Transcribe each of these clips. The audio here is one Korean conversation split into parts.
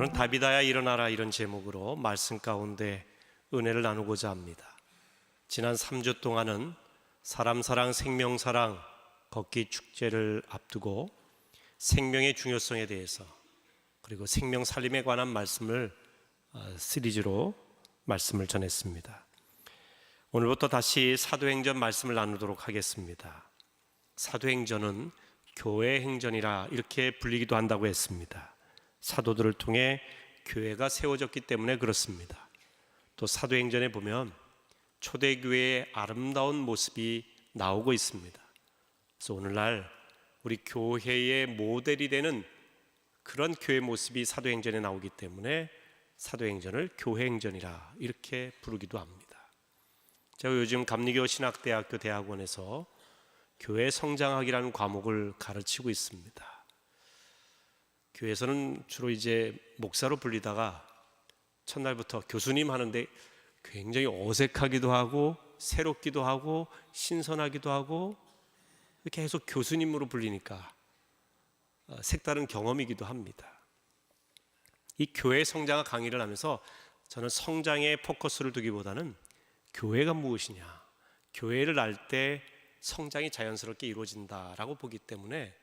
오늘은 다비다야 일어나라 이런 제목으로 말씀 가운데 은혜를 나누고자 합니다. 지난 3주 동안은 사람 사랑 생명 사랑 걷기 축제를 앞두고 생명의 중요성에 대해서 그리고 생명 살림에 관한 말씀을 어, 시리즈로 말씀을 전했습니다. 오늘부터 다시 사도행전 말씀을 나누도록 하겠습니다. 사도행전은 교회 행전이라 이렇게 불리기도 한다고 했습니다. 사도들을 통해 교회가 세워졌기 때문에 그렇습니다. 또 사도행전에 보면 초대교회의 아름다운 모습이 나오고 있습니다. 그래서 오늘날 우리 교회의 모델이 되는 그런 교회 모습이 사도행전에 나오기 때문에 사도행전을 교회행전이라 이렇게 부르기도 합니다. 제가 요즘 감리교 신학대학교 대학원에서 교회 성장학이라는 과목을 가르치고 있습니다. 교회에서는 주로 이제 목사로 불리다가 첫날부터 교수님 하는데 굉장히 어색하기도 하고 새롭기도 하고 신선하기도 하고 계속 교수님으로 불리니까 어, 색다른 경험이기도 합니다. 이 교회 성장학 강의를 하면서 저는 성장에 포커스를 두기보다는 교회가 무엇이냐, 교회를 알 때 성장이 자연스럽게 이루어진다라고 보기 때문에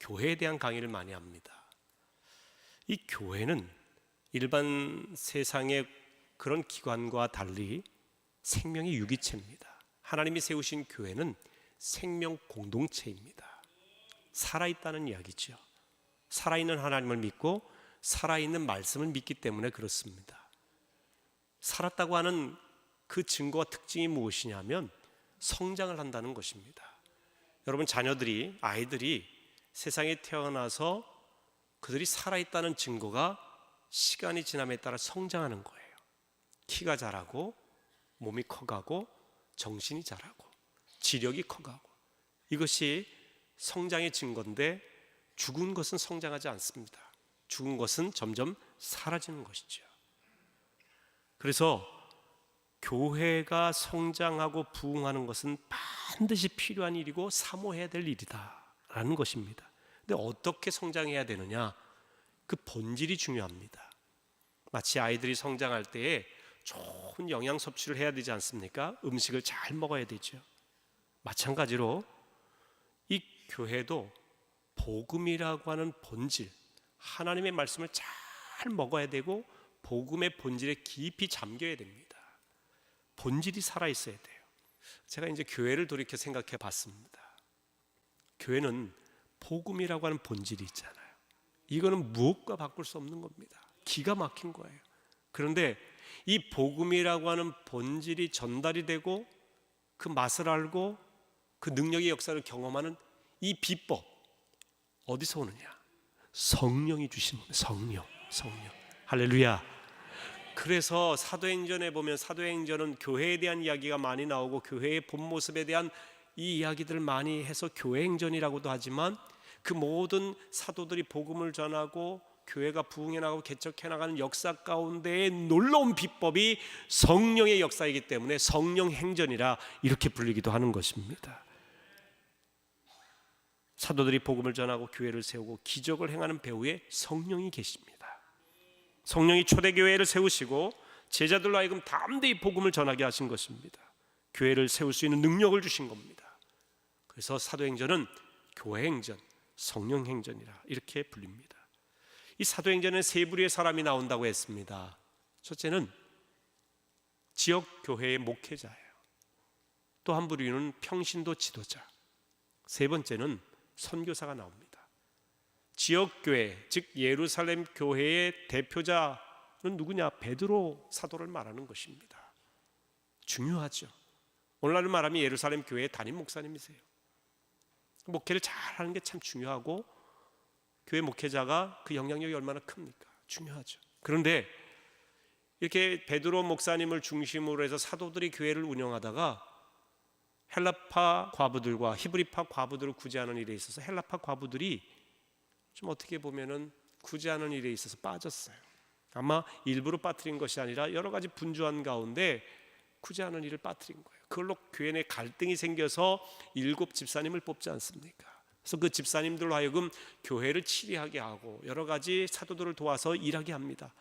교회에 대한 강의를 많이 합니다. 이 교회는 일반 세상의 그런 기관과 달리 생명의 유기체입니다. 하나님이 세우신 교회는 생명 공동체입니다. 살아있다는 이야기죠. 살아있는 하나님을 믿고 살아있는 말씀을 믿기 때문에 그렇습니다. 살았다고 하는 그 증거와 특징이 무엇이냐면 성장을 한다는 것입니다. 여러분 자녀들이 아이들이 세상에 태어나서 그들이 살아있다는 증거가 시간이 지남에 따라 성장하는 거예요. 키가 자라고 몸이 커가고 정신이 자라고 지력이 커가고 이것이 성장의 증거인데 죽은 것은 성장하지 않습니다. 죽은 것은 점점 사라지는 것이죠. 그래서 교회가 성장하고 부흥하는 것은 반드시 필요한 일이고 사모해야 될 일이다라는 것입니다. 근데 어떻게 성장해야 되느냐? 그 본질이 중요합니다. 마치 아이들이 성장할 때에 좋은 영양 섭취를 해야 되지 않습니까? 음식을 잘 먹어야 되죠. 마찬가지로 이 교회도 복음이라고 하는 본질, 하나님의 말씀을 잘 먹어야 되고 복음의 본질에 깊이 잠겨야 됩니다. 본질이 살아 있어야 돼요. 제가 이제 교회를 돌이켜 생각해 봤습니다. 교회는 복음이라고 하는 본질이 있잖아요. 이거는 무엇과 바꿀 수 없는 겁니다. 기가 막힌 거예요. 그런데 이 복음이라고 하는 본질이 전달이 되고 그 맛을 알고 그 능력의 역사를 경험하는 이 비법 어디서 오느냐? 성령이 주신 성령, 성령. 할렐루야. 그래서 사도행전에 보면 사도행전은 교회에 대한 이야기가 많이 나오고 교회의 본 모습에 대한 이 이야기들을 많이 해서 교회행전이라고도 하지만 그 모든 사도들이 복음을 전하고 교회가 부흥해 나가고 개척해 나가는 역사 가운데에 놀라운 비법이 성령의 역사이기 때문에 성령 행전이라 이렇게 불리기도 하는 것입니다. 사도들이 복음을 전하고 교회를 세우고 기적을 행하는 배후에 성령이 계십니다. 성령이 초대 교회를 세우시고 제자들로 하여금 담대히 복음을 전하게 하신 것입니다. 교회를 세울 수 있는 능력을 주신 겁니다. 그래서 사도행전은 교회 행전, 성령 행전이라 이렇게 불립니다. 이 사도행전은 세 부류의 사람이 나온다고 했습니다. 첫째는 지역 교회의 목회자예요. 또 한 부류는 평신도 지도자. 세 번째는 선교사가 나옵니다. 지역 교회, 즉 예루살렘 교회의 대표자는 누구냐? 베드로 사도를 말하는 것입니다. 중요하죠. 오늘날 말하면 예루살렘 교회의 담임 목사님이세요. 목회를 잘하는 게 참 중요하고 교회 목회자가 그 영향력이 얼마나 큽니까? 중요하죠. 그런데 이렇게 베드로 목사님을 중심으로 해서 사도들이 교회를 운영하다가 헬라파 과부들과 히브리파 과부들을 구제하는 일에 있어서 헬라파 과부들이 좀 어떻게 보면은 구제하는 일에 있어서 빠졌어요. 아마 일부러 빠뜨린 것이 아니라 여러 가지 분주한 가운데 구제하는 일을 빠뜨린 거예요. 그걸로 교회 내 갈등이 생겨서 일곱 집사님을 뽑지 않습니까? 그래서 그 집사님들로 하여금 교회를 치리하게 하고 여러 가지 사도들을 도와서 일하게 합니다.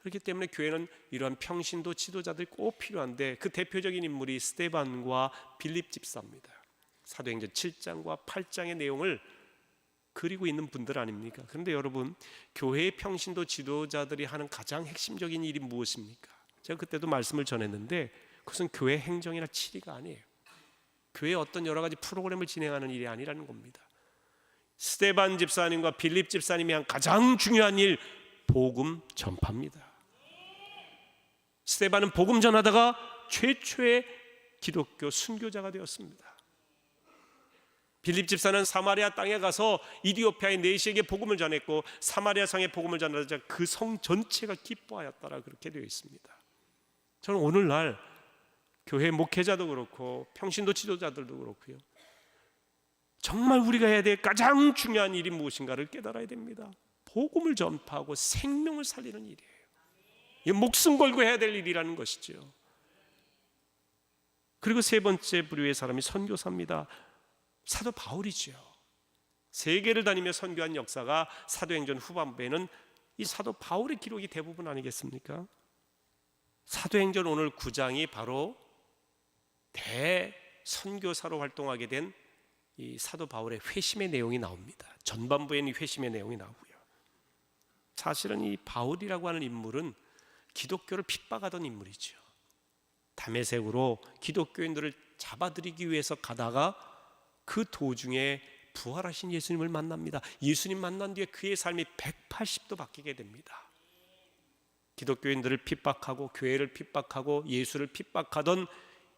그렇기 때문에 교회는 이러한 평신도 지도자들이 꼭 필요한데 그 대표적인 인물이 스테반과 빌립 집사입니다. 사도행전 7장과 8장의 내용을 그리고 있는 분들 아닙니까? 그런데 여러분, 교회의 평신도 지도자들이 하는 가장 핵심적인 일이 무엇입니까? 제가 그때도 말씀을 전했는데 그것은 교회 행정이나 치리가 아니에요. 교회 어떤 여러 가지 프로그램을 진행하는 일이 아니라는 겁니다. 스테반 집사님과 빌립 집사님이 한 가장 중요한 일 복음 전파입니다. 스테반은 복음 전하다가 최초의 기독교 순교자가 되었습니다. 빌립 집사는 사마리아 땅에 가서 이디오피아의 네시에게 복음을 전했고 사마리아 성에 복음을 전하자 그 성 전체가 기뻐하였다라 그렇게 되어 있습니다. 저는 오늘날 교회 목회자도 그렇고 평신도 지도자들도 그렇고요. 정말 우리가 해야 될 가장 중요한 일이 무엇인가를 깨달아야 됩니다. 복음을 전파하고 생명을 살리는 일이에요. 이 목숨 걸고 해야 될 일이라는 것이죠. 그리고 세 번째 부류의 사람이 선교사입니다. 사도 바울이죠. 세계를 다니며 선교한 역사가 사도행전 후반부에는 이 사도 바울의 기록이 대부분 아니겠습니까? 사도행전 오늘 9장이 바로 대선교사로 활동하게 된 이 사도 바울의 회심의 내용이 나옵니다. 전반부에는 회심의 내용이 나오고요. 사실은 이 바울이라고 하는 인물은 기독교를 핍박하던 인물이죠. 담에색으로 기독교인들을 잡아들이기 위해서 가다가 그 도중에 부활하신 예수님을 만납니다. 예수님 만난 뒤에 그의 삶이 180도 바뀌게 됩니다. 기독교인들을 핍박하고 교회를 핍박하고 예수를 핍박하던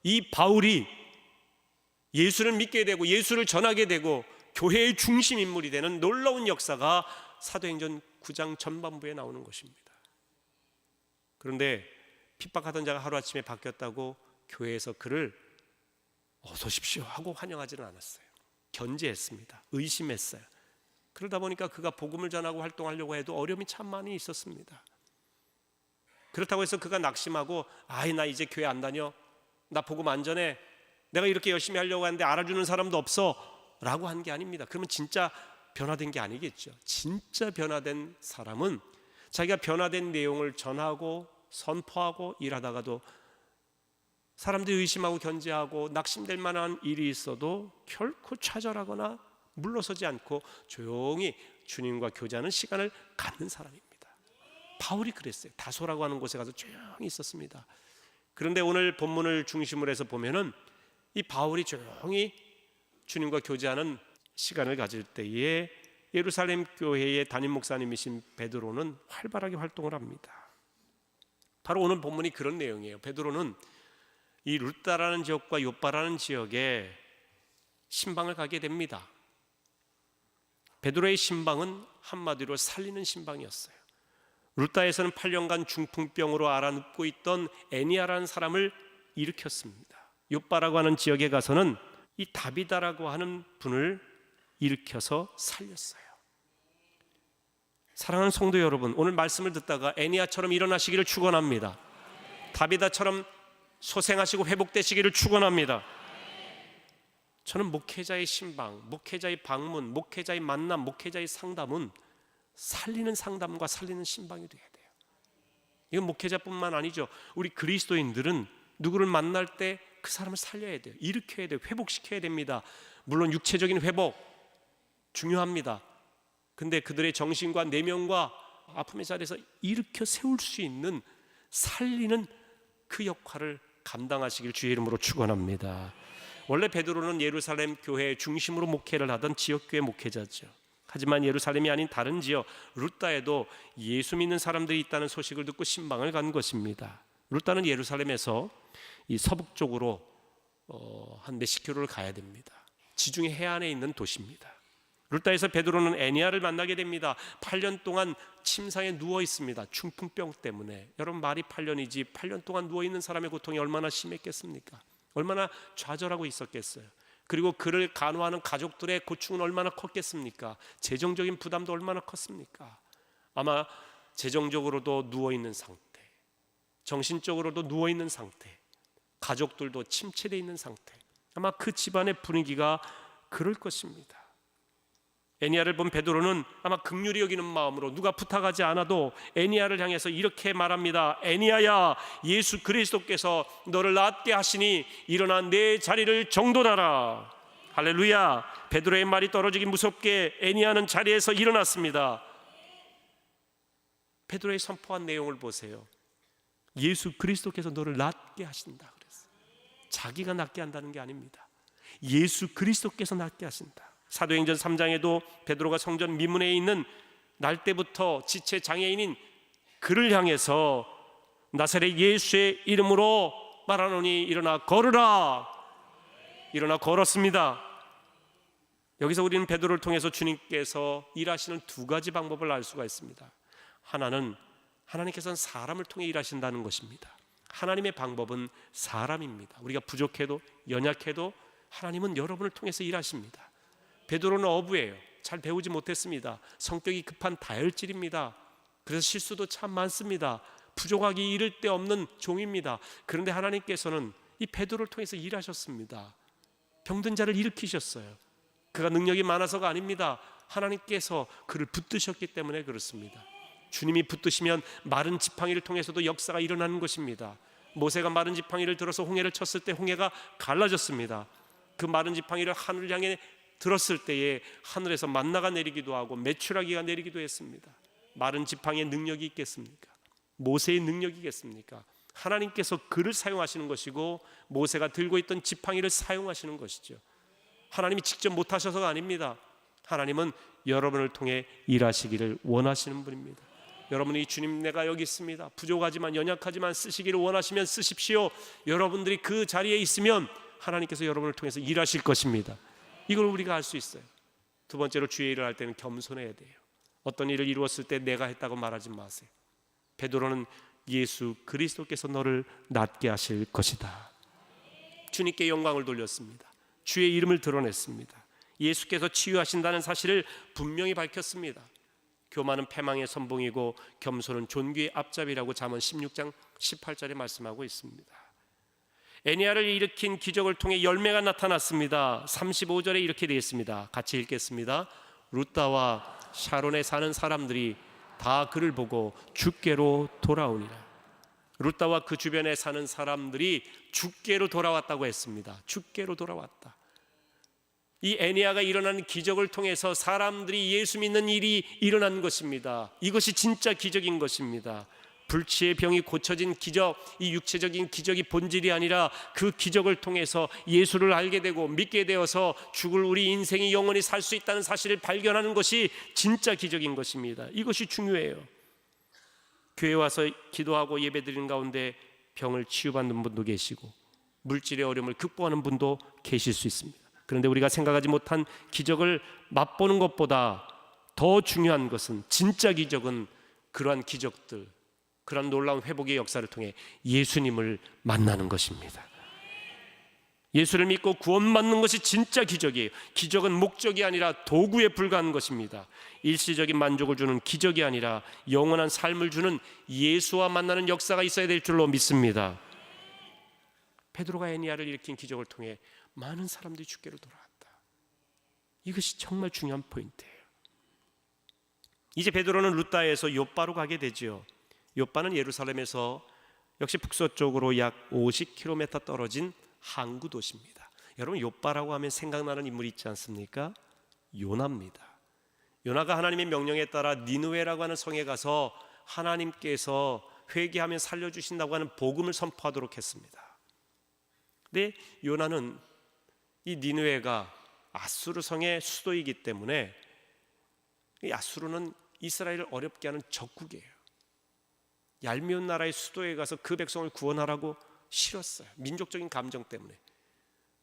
이 바울이 예수를 믿게 되고 예수를 전하게 되고 교회의 중심 인물이 되는 놀라운 역사가 사도행전 9장 전반부에 나오는 것입니다. 그런데 핍박하던 자가 하루아침에 바뀌었다고 교회에서 그를 어서 오십시오 하고 환영하지는 않았어요. 견제했습니다. 의심했어요. 그러다 보니까 그가 복음을 전하고 활동하려고 해도 어려움이 참 많이 있었습니다. 그렇다고 해서 그가 낙심하고 아이 나 이제 교회 안 다녀. 나 복음 안 전해. 내가 이렇게 열심히 하려고 하는데 알아주는 사람도 없어. 라고 한 게 아닙니다. 그러면 진짜 변화된 게 아니겠죠. 진짜 변화된 사람은 자기가 변화된 내용을 전하고 선포하고 일하다가도 사람들이 의심하고 견제하고 낙심될 만한 일이 있어도 결코 좌절하거나 물러서지 않고 조용히 주님과 교제하는 시간을 갖는 사람입니다. 바울이 그랬어요. 다소라고 하는 곳에 가서 조용히 있었습니다. 그런데 오늘 본문을 중심으로 해서 보면은 이 바울이 조용히 주님과 교제하는 시간을 가질 때에 예루살렘 교회의 담임 목사님이신 베드로는 활발하게 활동을 합니다. 바로 오늘 본문이 그런 내용이에요. 베드로는 이 룻다라는 지역과 요바라는 지역에 신방을 가게 됩니다. 베드로의 신방은 한마디로 살리는 신방이었어요. 룻다에서는 8년간 중풍병으로 알아눕고 있던 애니아라는 사람을 일으켰습니다. 요바라고 하는 지역에 가서는 이 다비다라고 하는 분을 일으켜서 살렸어요. 사랑하는 성도 여러분, 오늘 말씀을 듣다가 애니아처럼 일어나시기를 축원합니다. 다비다처럼 소생하시고 회복되시기를 축원합니다. 저는 목회자의 신방, 목회자의 방문, 목회자의 만남, 목회자의 상담은 살리는 상담과 살리는 신방이 돼야 돼요. 이건 목회자뿐만 아니죠. 우리 그리스도인들은 누구를 만날 때 그 사람을 살려야 돼요. 일으켜야 돼요. 회복시켜야 됩니다. 물론 육체적인 회복 중요합니다. 근데 그들의 정신과 내면과 아픔의 자리에서 일으켜 세울 수 있는 살리는 그 역할을 감당하시길 주의 이름으로 축원합니다. 원래 베드로는 예루살렘 교회 중심으로 목회를 하던 지역 교회 목회자죠. 하지만 예루살렘이 아닌 다른 지역 루따에도 예수 믿는 사람들이 있다는 소식을 듣고 신방을 간 것입니다. 루따는 예루살렘에서 이 서북 쪽으로 어, 한 몇십 킬로를 가야 됩니다. 지중해 해안에 있는 도시입니다. 루따에서 베드로는 애니아를 만나게 됩니다. 8년 동안 침상에 누워 있습니다. 중풍병 때문에. 여러분 말이 8년이지 8년 동안 누워 있는 사람의 고통이 얼마나 심했겠습니까? 얼마나 좌절하고 있었겠어요. 그리고 그를 간호하는 가족들의 고충은 얼마나 컸겠습니까? 재정적인 부담도 얼마나 컸습니까? 아마 재정적으로도 누워 있는 상태, 정신적으로도 누워 있는 상태, 가족들도 침체되어 있는 상태. 아마 그 집안의 분위기가 그럴 것입니다. 애니야를 본 베드로는 아마 극률이 여기는 마음으로 누가 부탁하지 않아도 애니야를 향해서 이렇게 말합니다. 애니야야, 예수 그리스도께서 너를 낫게 하시니 일어나 내 자리를 정돈하라. 할렐루야. 베드로의 말이 떨어지기 무섭게 애니야는 자리에서 일어났습니다. 베드로의 선포한 내용을 보세요. 예수 그리스도께서 너를 낫게 하신다 그랬어요. 자기가 낫게 한다는 게 아닙니다. 예수 그리스도께서 낫게 하신다. 사도행전 3장에도 베드로가 성전 미문에 있는 날 때부터 지체 장애인인 그를 향해서 나사렛 예수의 이름으로 말하노니 일어나 걸으라. 일어나 걸었습니다. 여기서 우리는 베드로를 통해서 주님께서 일하시는 두 가지 방법을 알 수가 있습니다. 하나는 하나님께서는 사람을 통해 일하신다는 것입니다. 하나님의 방법은 사람입니다. 우리가 부족해도 연약해도 하나님은 여러분을 통해서 일하십니다. 베드로는 어부예요. 잘 배우지 못했습니다. 성격이 급한 다혈질입니다. 그래서 실수도 참 많습니다. 부족하기 이를 데 없는 종입니다. 그런데 하나님께서는 이 베드로를 통해서 일하셨습니다. 병든 자를 일으키셨어요. 그가 능력이 많아서가 아닙니다. 하나님께서 그를 붙드셨기 때문에 그렇습니다. 주님이 붙드시면 마른 지팡이를 통해서도 역사가 일어나는 것입니다. 모세가 마른 지팡이를 들어서 홍해를 쳤을 때 홍해가 갈라졌습니다. 그 마른 지팡이를 하늘 향해 들었을 때에 하늘에서 만나가 내리기도 하고 메추라기가 내리기도 했습니다. 마른 지팡이의 능력이 있겠습니까? 모세의 능력이겠습니까? 하나님께서 그를 사용하시는 것이고 모세가 들고 있던 지팡이를 사용하시는 것이죠. 하나님이 직접 못 하셔서가 아닙니다. 하나님은 여러분을 통해 일하시기를 원하시는 분입니다. 여러분이 주님 내가 여기 있습니다. 부족하지만 연약하지만 쓰시기를 원하시면 쓰십시오. 여러분들이 그 자리에 있으면 하나님께서 여러분을 통해서 일하실 것입니다. 이걸 우리가 알 수 있어요. 두 번째로 주의 일을 할 때는 겸손해야 돼요. 어떤 일을 이루었을 때 내가 했다고 말하지 마세요. 베드로는 예수 그리스도께서 너를 낫게 하실 것이다. 주님께 영광을 돌렸습니다. 주의 이름을 드러냈습니다. 예수께서 치유하신다는 사실을 분명히 밝혔습니다. 교만은 패망의 선봉이고 겸손은 존귀의 앞잡이라고 잠언 16장 18절에 말씀하고 있습니다. 애니아를 일으킨 기적을 통해 열매가 나타났습니다. 35절에 이렇게 되어 있습니다. 같이 읽겠습니다. 루타와 샤론에 사는 사람들이 다 그를 보고 주께로 돌아오니라. 루타와 그 주변에 사는 사람들이 주께로 돌아왔다고 했습니다. 주께로 돌아왔다. 이 애니아가 일어나는 기적을 통해서 사람들이 예수 믿는 일이 일어난 것입니다. 이것이 진짜 기적인 것입니다. 불치의 병이 고쳐진 기적, 이 육체적인 기적이 본질이 아니라 그 기적을 통해서 예수를 알게 되고 믿게 되어서 죽을 우리 인생이 영원히 살 수 있다는 사실을 발견하는 것이 진짜 기적인 것입니다. 이것이 중요해요. 교회 와서 기도하고 예배드리는 가운데 병을 치유받는 분도 계시고 물질의 어려움을 극복하는 분도 계실 수 있습니다. 그런데 우리가 생각하지 못한 기적을 맛보는 것보다 더 중요한 것은 진짜 기적은 그러한 기적들, 그러한 놀라운 회복의 역사를 통해 예수님을 만나는 것입니다. 예수를 믿고 구원받는 것이 진짜 기적이에요. 기적은 목적이 아니라 도구에 불과한 것입니다. 일시적인 만족을 주는 기적이 아니라 영원한 삶을 주는 예수와 만나는 역사가 있어야 될 줄로 믿습니다. 베드로가 애니아를 일으킨 기적을 통해 많은 사람들이 주께로 돌아왔다. 이것이 정말 중요한 포인트예요. 이제 베드로는 루따에서 요바로 가게 되지요. 요바는 예루살렘에서 역시 북서쪽으로 약 50km 떨어진 항구 도시입니다. 여러분 요바라고 하면 생각나는 인물이 있지 않습니까? 요나입니다. 요나가 하나님의 명령에 따라 니누웨라고 하는 성에 가서 하나님께서 회개하면 살려주신다고 하는 복음을 선포하도록 했습니다. 근데 요나는 이 니누웨가 아수르 성의 수도이기 때문에 이 아수르는 이스라엘을 어렵게 하는 적국이에요. 얄미운 나라의 수도에 가서 그 백성을 구원하라고 싫었어요. 민족적인 감정 때문에.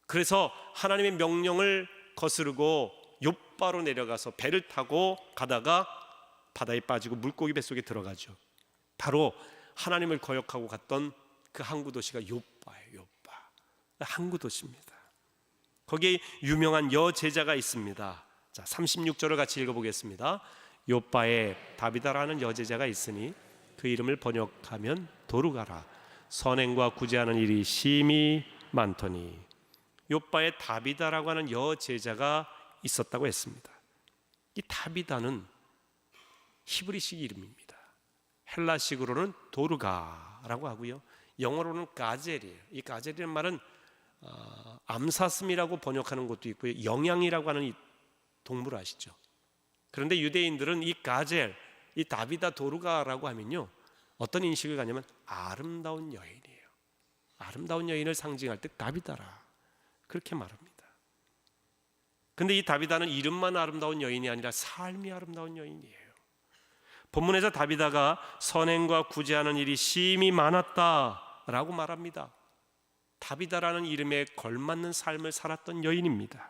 그래서 하나님의 명령을 거스르고 욥바로 내려가서 배를 타고 가다가 바다에 빠지고 물고기 뱃속에 들어가죠. 바로 하나님을 거역하고 갔던 그 항구 도시가 욥바예요. 욥바. 항구 도시입니다. 거기에 유명한 여제자가 있습니다. 자, 36절을 같이 읽어 보겠습니다. 욥바에 다비다라는 여제자가 있으니 그 이름을 번역하면 도루가라. 선행과 구제하는 일이 심히 많더니 욥바에 다비다라고 하는 여제자가 있었다고 했습니다. 이 다비다는 히브리식 이름입니다. 헬라식으로는 도르가라고 하고요. 영어로는 가젤이에요. 이 가젤이라는 말은 어, 암사슴이라고 번역하는 것도 있고요. 영양이라고 하는 이 동물 아시죠? 그런데 유대인들은 이 가젤, 이 다비다 도르가라고 하면요. 어떤 인식을 갖냐면 아름다운 여인이에요. 아름다운 여인을 상징할 때 다비다라. 그렇게 말합니다. 근데 이 다비다는 이름만 아름다운 여인이 아니라 삶이 아름다운 여인이에요. 본문에서 다비다가 선행과 구제하는 일이 심히 많았다라고 말합니다. 다비다라는 이름에 걸맞는 삶을 살았던 여인입니다.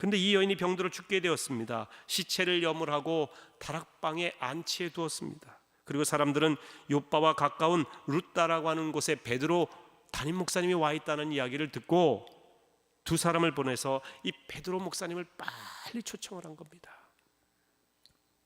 근데 이 여인이 병들어 죽게 되었습니다. 시체를 염을하고 다락방에 안치해 두었습니다. 그리고 사람들은 요바와 가까운 루따라고 하는 곳에 베드로 담임 목사님이 와 있다는 이야기를 듣고 두 사람을 보내서 이 베드로 목사님을 빨리 초청을 한 겁니다.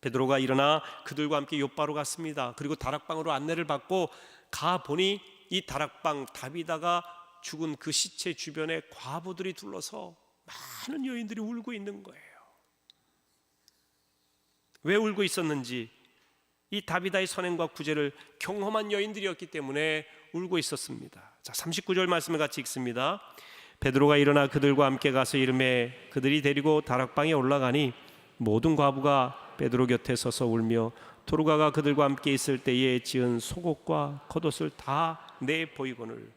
베드로가 일어나 그들과 함께 요바로 갔습니다. 그리고 다락방으로 안내를 받고 가 보니 이 다락방 다비다가 죽은 그 시체 주변에 과부들이 둘러서 많은 여인들이 울고 있는 거예요. 왜 울고 있었는지 이 다비다의 선행과 구제를 경험한 여인들이었기 때문에 울고 있었습니다. 자, 39절 말씀을 같이 읽습니다. 베드로가 일어나 그들과 함께 가서 이름에 그들이 데리고 다락방에 올라가니 모든 과부가 베드로 곁에 서서 울며 도르가가 그들과 함께 있을 때에 지은 속옷과 겉옷을 다 내 보이거늘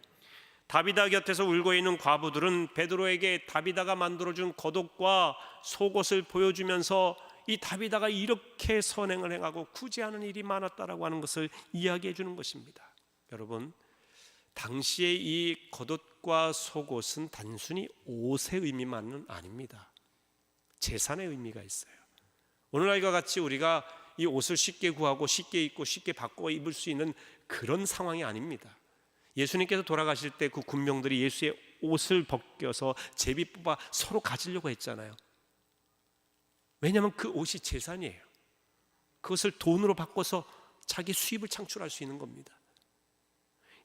다비다 곁에서 울고 있는 과부들은 베드로에게 다비다가 만들어준 겉옷과 속옷을 보여주면서 이 다비다가 이렇게 선행을 행하고 구제하는 일이 많았다라고 하는 것을 이야기해 주는 것입니다. 여러분, 당시에 이 겉옷과 속옷은 단순히 옷의 의미만은 아닙니다. 재산의 의미가 있어요. 오늘날과 같이 우리가 이 옷을 쉽게 구하고 쉽게 입고 쉽게 바꿔 입을 수 있는 그런 상황이 아닙니다. 예수님께서 돌아가실 때 그 군병들이 예수의 옷을 벗겨서 제비 뽑아 서로 가지려고 했잖아요. 왜냐하면 그 옷이 재산이에요. 그것을 돈으로 바꿔서 자기 수입을 창출할 수 있는 겁니다.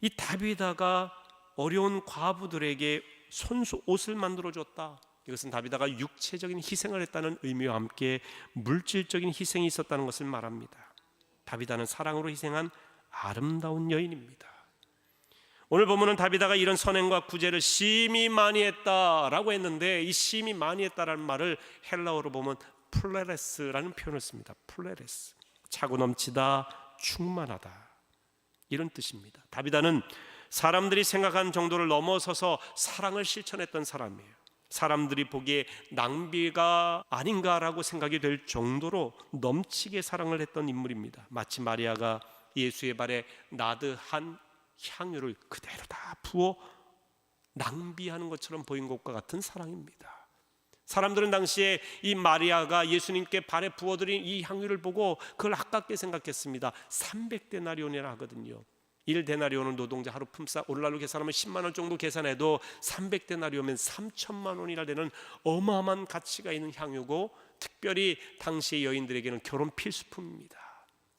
이 다비다가 어려운 과부들에게 손수 옷을 만들어 줬다. 이것은 다비다가 육체적인 희생을 했다는 의미와 함께 물질적인 희생이 있었다는 것을 말합니다. 다비다는 사랑으로 희생한 아름다운 여인입니다. 오늘 보면은 다비다가 이런 선행과 구제를 심히 많이 했다라고 했는데 이 심히 많이 했다라는 말을 헬라어로 보면 플레레스라는 표현을 씁니다. 플레레스. 차고 넘치다, 충만하다. 이런 뜻입니다. 다비다는 사람들이 생각한 정도를 넘어서서 사랑을 실천했던 사람이에요. 사람들이 보기에 낭비가 아닌가라고 생각이 될 정도로 넘치게 사랑을 했던 인물입니다. 마치 마리아가 예수의 발에 나드한 향유를 그대로 다 부어 낭비하는 것처럼 보인 것과 같은 사랑입니다. 사람들은 당시에 이 마리아가 예수님께 발에 부어드린 이 향유를 보고 그걸 아깝게 생각했습니다. 300데나리온이라 하거든요. 1데나리온은 노동자 하루 품삯 오늘날로 계산하면 10만 원 정도 계산해도 300데나리온이면 3천만 원이나 되는 어마어마한 가치가 있는 향유고 특별히 당시의 여인들에게는 결혼 필수품입니다.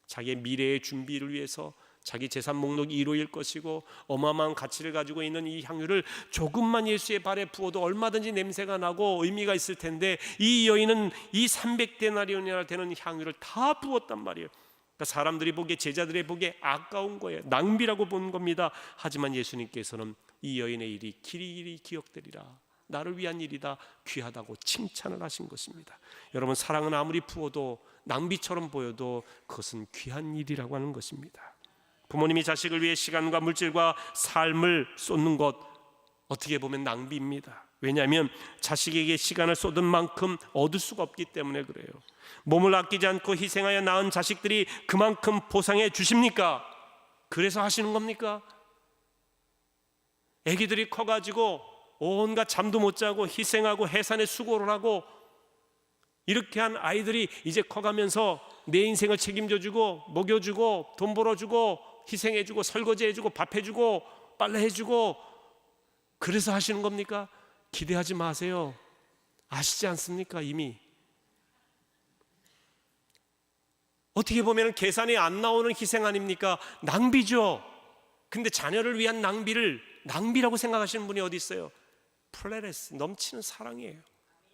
자기의 미래의 준비를 위해서 자기 재산 목록 1호일 것이고 어마어마한 가치를 가지고 있는 이 향유를 조금만 예수의 발에 부어도 얼마든지 냄새가 나고 의미가 있을 텐데 이 여인은 이 300데나리온이나 되는 향유를 다 부었단 말이에요. 그러니까 사람들이 보기에 제자들이 보기에 아까운 거예요. 낭비라고 본 겁니다. 하지만 예수님께서는 이 여인의 일이 길이길이 기억되리라. 나를 위한 일이다 귀하다고 칭찬을 하신 것입니다. 여러분 사랑은 아무리 부어도 낭비처럼 보여도 그것은 귀한 일이라고 하는 것입니다. 부모님이 자식을 위해 시간과 물질과 삶을 쏟는 것 어떻게 보면 낭비입니다. 왜냐하면 자식에게 시간을 쏟은 만큼 얻을 수가 없기 때문에 그래요. 몸을 아끼지 않고 희생하여 낳은 자식들이 그만큼 보상해 주십니까? 그래서 하시는 겁니까? 아기들이 커가지고 온갖 잠도 못 자고 희생하고 해산에 수고를 하고 이렇게 한 아이들이 이제 커가면서 내 인생을 책임져주고 먹여주고 돈 벌어주고 희생해주고 설거지해주고 밥해주고 빨래해주고 그래서 하시는 겁니까? 기대하지 마세요. 아시지 않습니까? 이미 어떻게 보면 계산이 안 나오는 희생 아닙니까? 낭비죠. 근데 자녀를 위한 낭비를 낭비라고 생각하시는 분이 어디 있어요? 플레레스 넘치는 사랑이에요.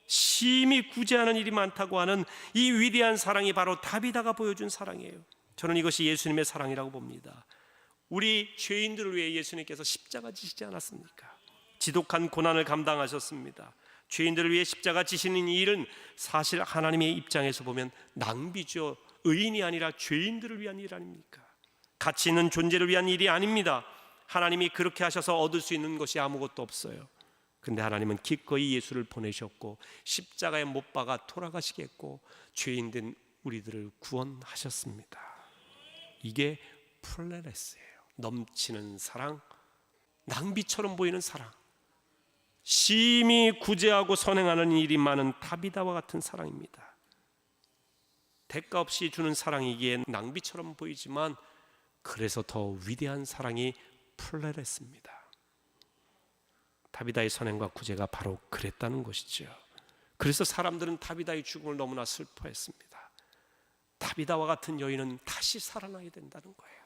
심히 구제하는 일이 많다고 하는 이 위대한 사랑이 바로 다비다가 보여준 사랑이에요. 저는 이것이 예수님의 사랑이라고 봅니다. 우리 죄인들을 위해 예수님께서 십자가 지시지 않았습니까? 지독한 고난을 감당하셨습니다. 죄인들을 위해 십자가 지시는 이 일은 사실 하나님의 입장에서 보면 낭비죠. 의인이 아니라 죄인들을 위한 일 아닙니까? 가치 있는 존재를 위한 일이 아닙니다. 하나님이 그렇게 하셔서 얻을 수 있는 것이 아무것도 없어요. 근데 하나님은 기꺼이 예수를 보내셨고 십자가에 못 박아 돌아가시겠고 죄인 된 우리들을 구원하셨습니다. 이게 플레레스예요. 넘치는 사랑, 낭비처럼 보이는 사랑. 심히 구제하고 선행하는 일이 많은 다비다와 같은 사랑입니다. 대가 없이 주는 사랑이기에 낭비처럼 보이지만 그래서 더 위대한 사랑이 플레레스입니다. 다비다의 선행과 구제가 바로 그랬다는 것이죠. 그래서 사람들은 다비다의 죽음을 너무나 슬퍼했습니다. 다비다와 같은 여인은 다시 살아나야 된다는 거예요.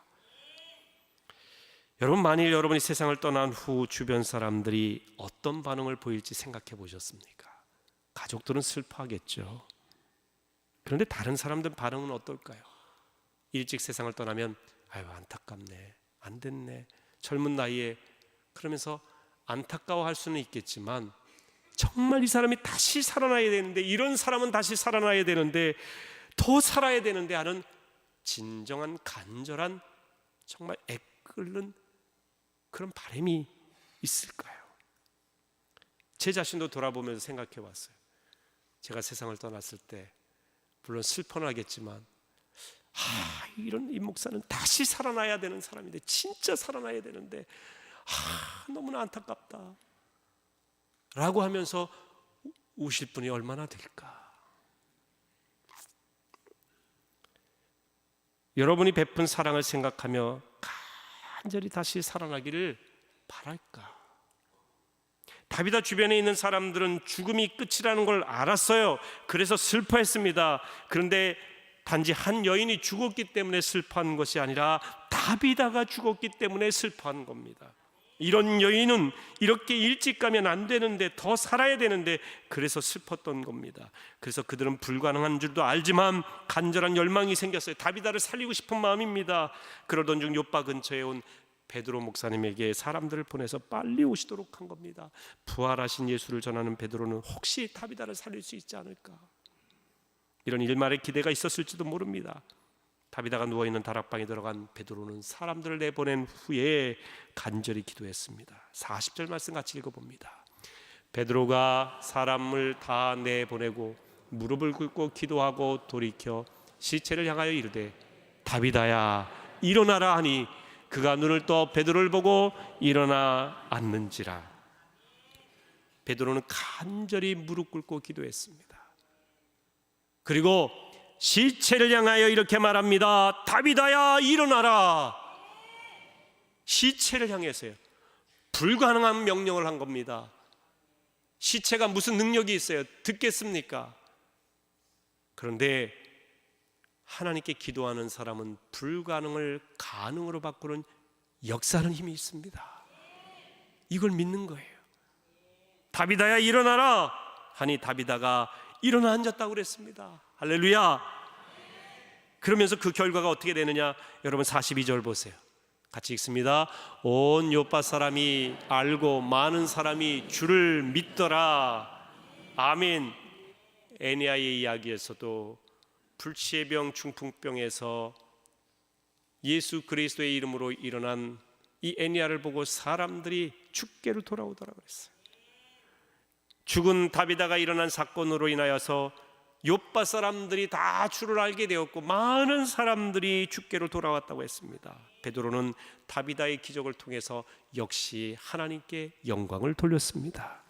여러분 만일 여러분이 세상을 떠난 후 주변 사람들이 어떤 반응을 보일지 생각해 보셨습니까? 가족들은 슬퍼하겠죠. 그런데 다른 사람들 반응은 어떨까요? 일찍 세상을 떠나면 아유 안타깝네, 안 됐네, 젊은 나이에 그러면서 안타까워할 수는 있겠지만 정말 이 사람이 다시 살아나야 되는데 이런 사람은 다시 살아나야 되는데 더 살아야 되는데 하는 진정한 간절한 정말 애끓는 그런 바람이 있을까요? 제 자신도 돌아보면서 생각해 봤어요. 제가 세상을 떠났을 때 물론 슬퍼는 하겠지만 아, 이런 이 목사는 다시 살아나야 되는 사람인데 진짜 살아나야 되는데 아, 너무나 안타깝다. 라고 하면서 우실 분이 얼마나 될까? 여러분이 베푼 사랑을 생각하며 간절히 다시 살아나기를 바랄까? 다비다 주변에 있는 사람들은 죽음이 끝이라는 걸 알았어요. 그래서 슬퍼했습니다. 그런데 단지 한 여인이 죽었기 때문에 슬퍼한 것이 아니라 다비다가 죽었기 때문에 슬퍼한 겁니다. 이런 여인은 이렇게 일찍 가면 안 되는데 더 살아야 되는데 그래서 슬펐던 겁니다. 그래서 그들은 불가능한 줄도 알지만 간절한 열망이 생겼어요. 다비다를 살리고 싶은 마음입니다. 그러던 중 요파 근처에 온 베드로 목사님에게 사람들을 보내서 빨리 오시도록 한 겁니다. 부활하신 예수를 전하는 베드로는 혹시 다비다를 살릴 수 있지 않을까? 이런 일말의 기대가 있었을지도 모릅니다. 다비다가 누워 있는 다락방에 들어간 베드로는 사람들을 내보낸 후에 간절히 기도했습니다. 40절 말씀 같이 읽어 봅니다. 베드로가 사람을 다 내보내고 무릎을 꿇고 기도하고 돌이켜 시체를 향하여 이르되 다비다야 일어나라 하니 그가 눈을 떠 베드로를 보고 일어나 앉는지라 베드로는 간절히 무릎 꿇고 기도했습니다. 그리고 시체를 향하여 이렇게 말합니다. 다비다야 일어나라. 시체를 향해서요. 불가능한 명령을 한 겁니다. 시체가 무슨 능력이 있어요? 듣겠습니까? 그런데 하나님께 기도하는 사람은 불가능을 가능으로 바꾸는 역사하는 힘이 있습니다. 이걸 믿는 거예요. 다비다야 일어나라 하니 다비다가 일어나 앉았다고 그랬습니다. 할렐루야. 그러면서 그 결과가 어떻게 되느냐? 여러분 42절 보세요. 같이 읽습니다. 온 요파 사람이 알고 많은 사람이 주를 믿더라. 아멘. 애니아의 이야기에서도 불치의 병 중풍병에서 예수 그리스도의 이름으로 일어난 이 애니아를 보고 사람들이 죽게로 돌아오더라 그랬어요. 죽은 다비다가 일어난 사건으로 인하여서 요빠 사람들이 다 주를 알게 되었고 많은 사람들이 주께로 돌아왔다고 했습니다. 베드로는 다비다의 기적을 통해서 역시 하나님께 영광을 돌렸습니다.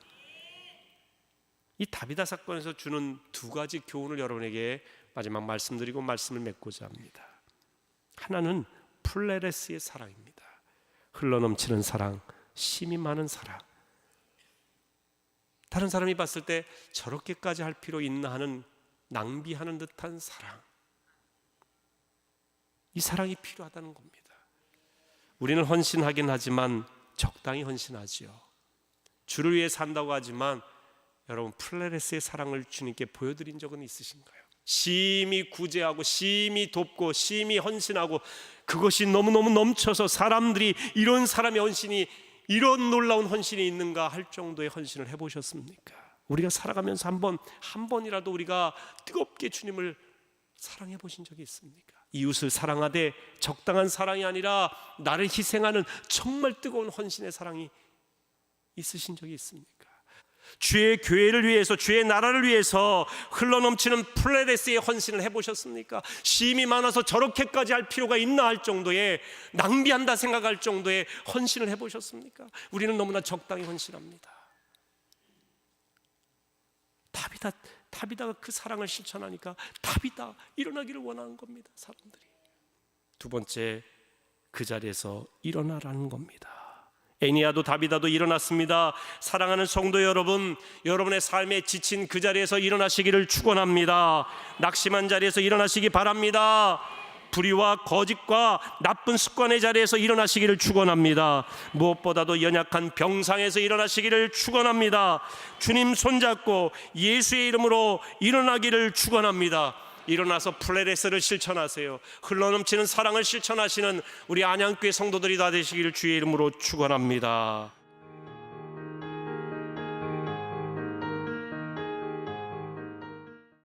이 다비다 사건에서 주는 두 가지 교훈을 여러분에게 마지막 말씀드리고 말씀을 맺고자 합니다. 하나는 플레레스의 사랑입니다. 흘러넘치는 사랑, 심이 많은 사랑. 다른 사람이 봤을 때 저렇게까지 할 필요 있나 하는 낭비하는 듯한 사랑. 이 사랑이 필요하다는 겁니다. 우리는 헌신하긴 하지만 적당히 헌신하지요. 주를 위해 산다고 하지만 여러분 플레레스의 사랑을 주님께 보여드린 적은 있으신가요? 심히 구제하고 심히 돕고 심히 헌신하고 그것이 너무너무 넘쳐서 사람들이 이런 사람의 헌신이 이런 놀라운 헌신이 있는가 할 정도의 헌신을 해보셨습니까? 우리가 살아가면서 한 번 한 번이라도 우리가 뜨겁게 주님을 사랑해 보신 적이 있습니까? 이웃을 사랑하되 적당한 사랑이 아니라 나를 희생하는 정말 뜨거운 헌신의 사랑이 있으신 적이 있습니까? 주의 교회를 위해서 주의 나라를 위해서 흘러넘치는 플레데스의 헌신을 해보셨습니까? 심이 많아서 저렇게까지 할 필요가 있나 할 정도의 낭비한다 생각할 정도의 헌신을 해보셨습니까? 우리는 너무나 적당히 헌신합니다. 다비다 다비다가 그 사랑을 실천하니까 다비다 일어나기를 원하는 겁니다. 사람들이 두 번째 그 자리에서 일어나라는 겁니다. 애니아도 다비다도 일어났습니다. 사랑하는 성도 여러분, 여러분의 삶에 지친 그 자리에서 일어나시기를 축원합니다. 낙심한 자리에서 일어나시기 바랍니다. 불의와 거짓과 나쁜 습관의 자리에서 일어나시기를 축원합니다. 무엇보다도 연약한 병상에서 일어나시기를 축원합니다. 주님 손잡고 예수의 이름으로 일어나기를 축원합니다. 일어나서 플레레스를 실천하세요. 흘러넘치는 사랑을 실천하시는 우리 안양교회 성도들이 다 되시기를 주의 이름으로 축원합니다.